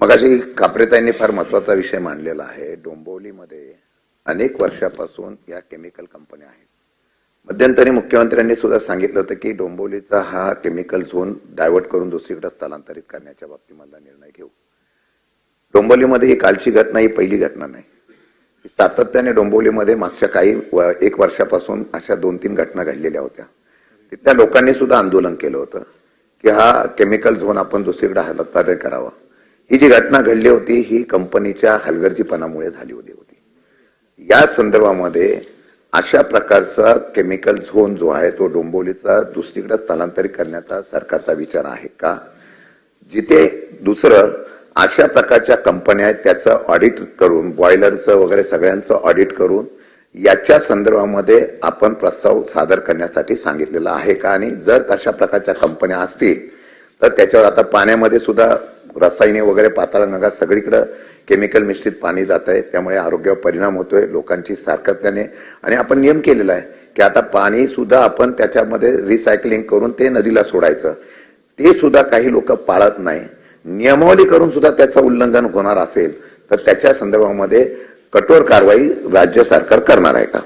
मगाशी कापरेताईंनी फार महत्त्वाचा विषय मांडलेला आहे. डोंबिवलीमध्ये अनेक वर्षापासून या केमिकल कंपन्या आहेत. मध्यंतरी मुख्यमंत्र्यांनी सुद्धा सांगितलं होतं की डोंबिवलीचा हा केमिकल झोन डायव्हर्ट करून दुसरीकडे स्थलांतरित करण्याच्या बाबतीमधला निर्णय घेऊ. डोंबिवलीमध्ये ही कालची घटना ही पहिली घटना नाही. सातत्याने डोंबिवलीमध्ये मागच्या काही एक वर्षापासून अशा दोन तीन घटना घडलेल्या होत्या. तिथल्या लोकांनी सुद्धा आंदोलन केलं होतं की हा केमिकल झोन आपण दुसरीकडे हस्तांतरित करावा. ही जी घटना घडली होती ही कंपनीच्या हलगर्जीपणामुळे झाली होती. होती. या संदर्भामध्ये अशा प्रकारचा केमिकल झोन जो आहे तो डोंबोलीचा दुसरीकडे स्थलांतरित करण्याचा सरकारचा विचार आहे का? जिथे दुसरं अशा प्रकारच्या कंपन्या आहेत त्याचं ऑडिट करून बॉयलरचं वगैरे सगळ्यांचं ऑडिट करून याच्या संदर्भामध्ये आपण प्रस्ताव सादर करण्यासाठी सांगितलेला आहे का? आणि जर तशा प्रकारच्या कंपन्या असतील तर त्याच्यावर आता पाण्यामध्ये सुद्धा रसायने वगैरे पाताळ नगात सगळीकडे केमिकल मिश्रित पाणी जात आहे. त्यामुळे आरोग्यावर परिणाम होतोय लोकांची सारखत्याने. आणि आपण नियम केलेला आहे की आता पाणी सुद्धा आपण त्याच्यामध्ये रिसायकलिंग करून ते नदीला सोडायचं. ते सुद्धा काही लोक पाळत नाही. नियमावली करून सुद्धा त्याचं उल्लंघन होणार असेल तर त्याच्या संदर्भामध्ये कठोर कारवाई राज्य सरकार करणार आहे का?